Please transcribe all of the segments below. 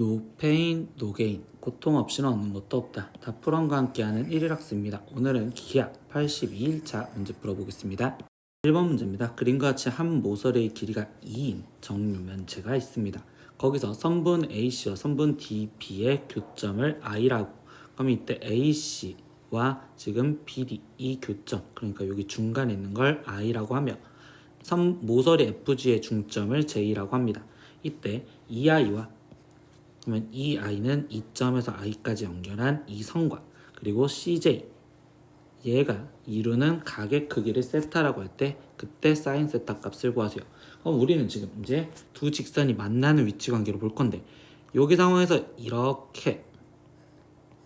노 페인, 노 게인. 고통 없이는 얻는 것도 없다. 다프런과 함께하는 1일 학습입니다. 오늘은 기하 82일차 문제 풀어보겠습니다. 1번 문제입니다. 그림과 같이 한 모서리의 길이가 2인 정육면체가 있습니다. 거기서 선분 AC와 선분 DB의 교점을 I라고 그럼 이때 AC와 지금 BD 이 교점 그러니까 여기 중간에 있는 걸 I라고 하며 선 모서리 FG의 중점을 J라고 합니다. 이때 EI와 그러면 이 i는 2점에서 i까지 연결한 이 선과 그리고 cj 얘가 이루는 각의 크기를 세타라고 할 때 그때 사인 세타 값을 구하세요. 그럼 우리는 지금 이제 두 직선이 만나는 위치 관계로 볼 건데 여기 상황에서 이렇게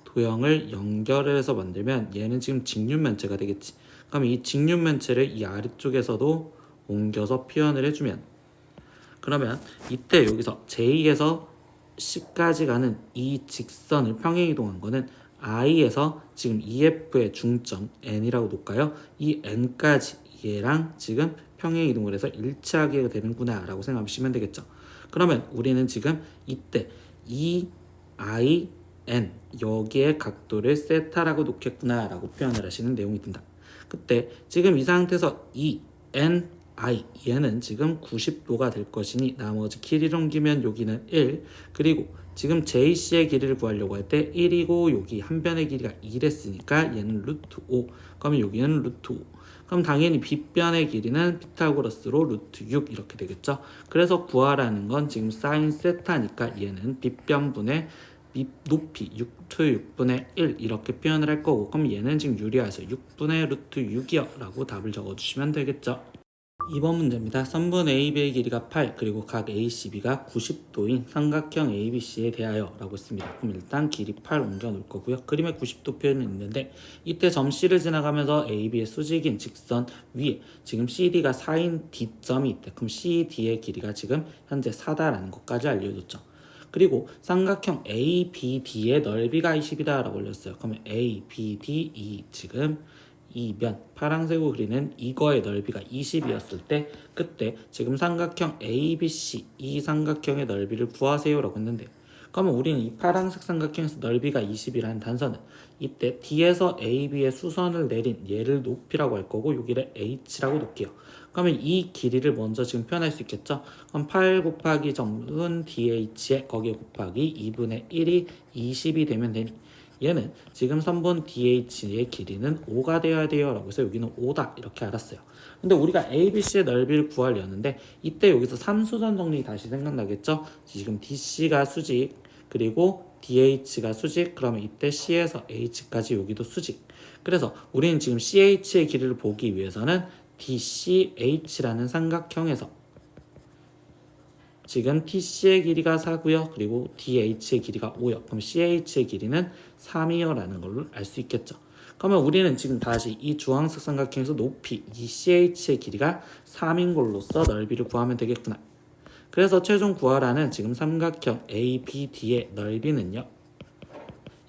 도형을 연결해서 만들면 얘는 지금 직육면체가 되겠지. 그럼 이 직육면체를 이 아래쪽에서도 옮겨서 표현을 해주면 그러면 이때 여기서 J에서 C까지 가는 이 직선을 평행 이동한 거는 I에서 지금 EF의 중점 N이라고 놓을까요? 이 N까지 얘랑 지금 평행 이동을 해서 일치하게 되는구나 라고 생각하시면 되겠죠. 그러면 우리는 지금 이때 이 I, N 여기에 각도를 세타라고 놓겠구나 라고 표현을 하시는 내용이 든다. 그때 지금 이 상태에서 이 N, I 얘는 지금 90도가 될 것이니 나머지 길이를 옮기면 여기는 1 그리고 지금 JC의 길이를 구하려고 할 때 1이고 여기 한 변의 길이가 2랬으니까 얘는 루트 5 그러면 여기는 루트 5 그럼 당연히 빗변의 길이는 피타고라스로 루트 6 이렇게 되겠죠? 그래서 구하라는 건 지금 사인 세타니까 얘는 빗변분의 밑 높이 6투 6분의 1 이렇게 표현을 할 거고 그럼 얘는 지금 유리해서 6분의 루트 6이요 라고 답을 적어주시면 되겠죠 2번 문제입니다. 선분 AB의 길이가 8 그리고 각 ACB가 90도인 삼각형 ABC에 대하여 라고 했습니다. 그럼 일단 길이 8 옮겨 놓을 거고요. 그림에 90도 표현이 있는데 이때 점 C를 지나가면서 AB의 수직인 직선 위에 지금 CD가 4인 D점이 있대. 그럼 CD의 길이가 지금 현재 4다라는 것까지 알려줬죠. 그리고 삼각형 ABD의 넓이가 20이다 라고 올렸어요. 그러면 ABD 이 지금 이면 파란색으로 그리는 이거의 넓이가 20이었을 때 그때 지금 삼각형 ABC 이 삼각형의 넓이를 구하세요라고 했는데 그러면 우리는 이 파란색 삼각형에서 넓이가 20이라는 단서는 이때 D에서 AB의 수선을 내린 얘를 높이라고 할 거고 여기를 H라고 놓을게요. 그러면 이 길이를 먼저 지금 표현할 수 있겠죠? 그럼 8 곱하기 정분 DH에 거기에 곱하기 2분의 1이 20이 되면 되니 얘는 지금 선분 DH의 길이는 5가 되어야 돼요 라고 해서 여기는 5다 이렇게 알았어요. 근데 우리가 ABC의 넓이를 구하려는데 이때 여기서 3수선 정리 다시 생각나겠죠? 지금 DC가 수직 그리고 DH가 수직 그러면 이때 C에서 H까지 여기도 수직. 그래서 우리는 지금 CH의 길이를 보기 위해서는 DCH라는 삼각형에서 지금 TC의 길이가 4고요. 그리고 DH의 길이가 5요. 그럼 CH의 길이는 3이요라는 걸로 알 수 있겠죠. 그러면 우리는 지금 다시 이 주황색 삼각형에서 높이 이 CH의 길이가 3인 걸로써 넓이를 구하면 되겠구나. 그래서 최종 구하라는 지금 삼각형 ABD의 넓이는요.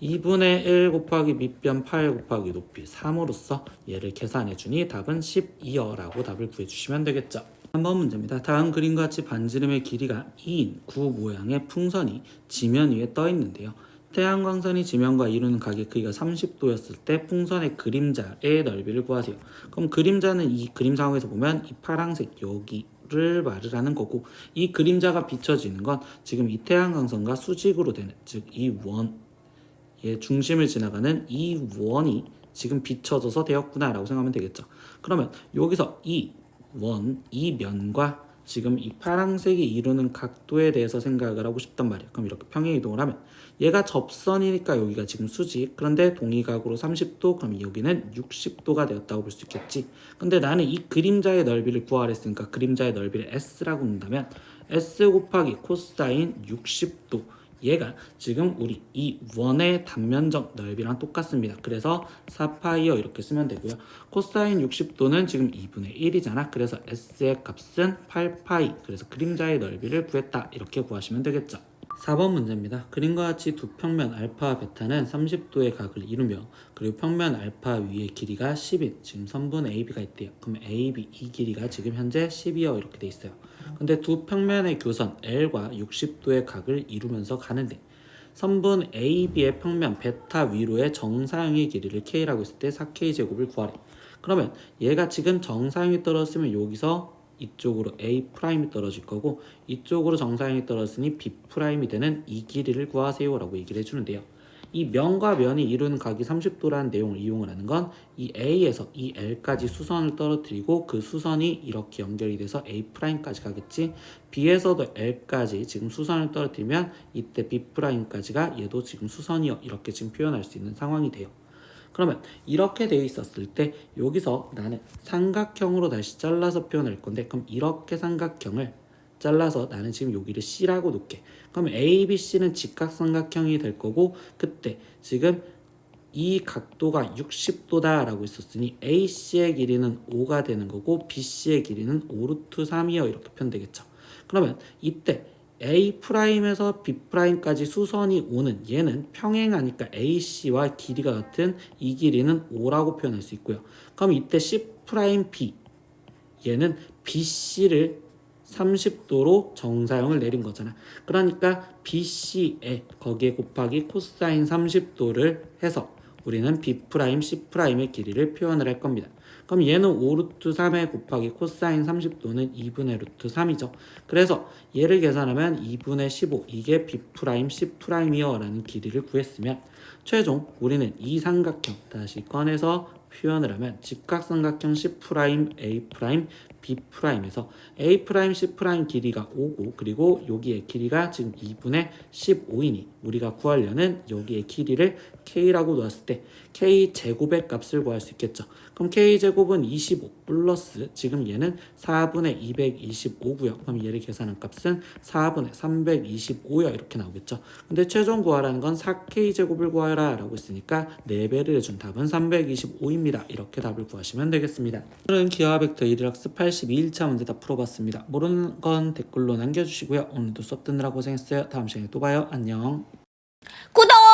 2분의 1 곱하기 밑변 8 곱하기 높이 3으로써 얘를 계산해 주니 답은 12여라고 답을 구해 주시면 되겠죠. 3번 문제입니다. 다음 그림과 같이 반지름의 길이가 2인 구 모양의 풍선이 지면 위에 떠 있는데요. 태양광선이 지면과 이루는 각의 크기가 30도였을 때 풍선의 그림자의 넓이를 구하세요. 그럼 그림자는 이 그림 상황에서 보면 이 파란색 여기를 말을 하는 거고 이 그림자가 비춰지는 건 지금 이 태양광선과 수직으로 되는 즉 이 원의 중심을 지나가는 이 원이 지금 비춰져서 되었구나라고 생각하면 되겠죠. 그러면 여기서 이 원, 이 면과 지금 이 파란색이 이루는 각도에 대해서 생각을 하고 싶단 말이에요. 그럼 이렇게 평행 이동을 하면 얘가 접선이니까 여기가 지금 수직. 그런데 동의각으로 30도, 그럼 여기는 60도가 되었다고 볼 수 있겠지. 근데 나는 이 그림자의 넓이를 구하라 했으니까 그림자의 넓이를 S라고 한다면 S 곱하기 코사인 60도 얘가 지금 우리 이 원의 단면적 넓이랑 똑같습니다. 그래서 4파이어 이렇게 쓰면 되고요. 코사인 60도는 지금 2분의 1이잖아. 그래서 S의 값은 8파이. 그래서 그림자의 넓이를 구했다. 이렇게 구하시면 되겠죠. 4번 문제입니다. 그림과 같이 두 평면 알파와 베타는 30도의 각을 이루며 그리고 평면 알파 위의 길이가 10인 지금 선분 AB가 있대요. 그럼 AB 이 길이가 지금 현재 10이요 이렇게 돼 있어요. 근데 두 평면의 교선 L과 60도의 각을 이루면서 가는데 선분 AB의 평면 베타 위로의 정사형의 길이를 K라고 했을 때 4K 제곱을 구하래. 그러면 얘가 지금 정사형이 떨어졌으면 여기서 이쪽으로 A 프라임이 떨어질 거고 이쪽으로 정사형이 떨어졌으니 B 프라임이 되는 이 길이를 구하세요 라고 얘기를 해주는데요. 이 면과 면이 이루는 각이 30도라는 내용을 이용을 하는 건 이 A에서 이 L까지 수선을 떨어뜨리고 그 수선이 이렇게 연결이 돼서 A 프라임까지 가겠지. B에서도 L까지 지금 수선을 떨어뜨리면 이때 B 프라임까지가 얘도 지금 수선이요 이렇게 지금 표현할 수 있는 상황이 돼요. 그러면 이렇게 되어 있었을 때 여기서 나는 삼각형으로 다시 잘라서 표현할 건데 그럼 이렇게 삼각형을 잘라서 나는 지금 여기를 C라고 놓게. 그럼 A, B, C는 직각삼각형이 될 거고 그때 지금 이 각도가 60도다라고 했었으니 AC의 길이는 5가 되는 거고 BC의 길이는 5루트 3이요 이렇게 표현되겠죠. 그러면 이때 A 프라임에서 B 프라임까지 수선이 오는 얘는 평행하니까 AC와 길이가 같은 이 길이는 5라고 표현할 수 있고요. 그럼 이때 C 프라임 B 얘는 BC를 30도로 정사형을 내린 거잖아. 그러니까 BC에 거기에 곱하기 코사인 30도를 해서 우리는 B 프라임 C 프라임의 길이를 표현을 할 겁니다. 그럼 얘는 5루트 3에 곱하기 코사인 30도는 2분의 루트 3이죠. 그래서 얘를 계산하면 2분의 15 이게 B 프라임 C 프라임이요 라는 길이를 구했으면 최종 우리는 이 삼각형 다시 꺼내서 표현을 하면 직각삼각형 C 프라임 A 프라임 B 프라임에서 A 프라임 C 프라임 길이가 5고 그리고 여기에 길이가 지금 2분의 15이니 우리가 구하려는 여기에 길이를 K라고 놓았을 때 K 제곱의 값을 구할 수 있겠죠. 그럼 K 제곱은 25 플러스 지금 얘는 4분의 225고요. 그럼 얘를 계산한 값은 4분의 325요 이렇게 나오겠죠. 근데 최종 구하라는 건 4K 제곱을 구하라 라고 했으니까 4배를 해준 답은 325입니다. 이렇게 답을 구하시면 되겠습니다. 오늘은 기하 벡터 1일학습 82일차 문제 다 풀어봤습니다. 모르는 건 댓글로 남겨주시고요. 오늘도 수업 듣느라 고생했어요. 다음 시간에 또 봐요. 안녕. 구독!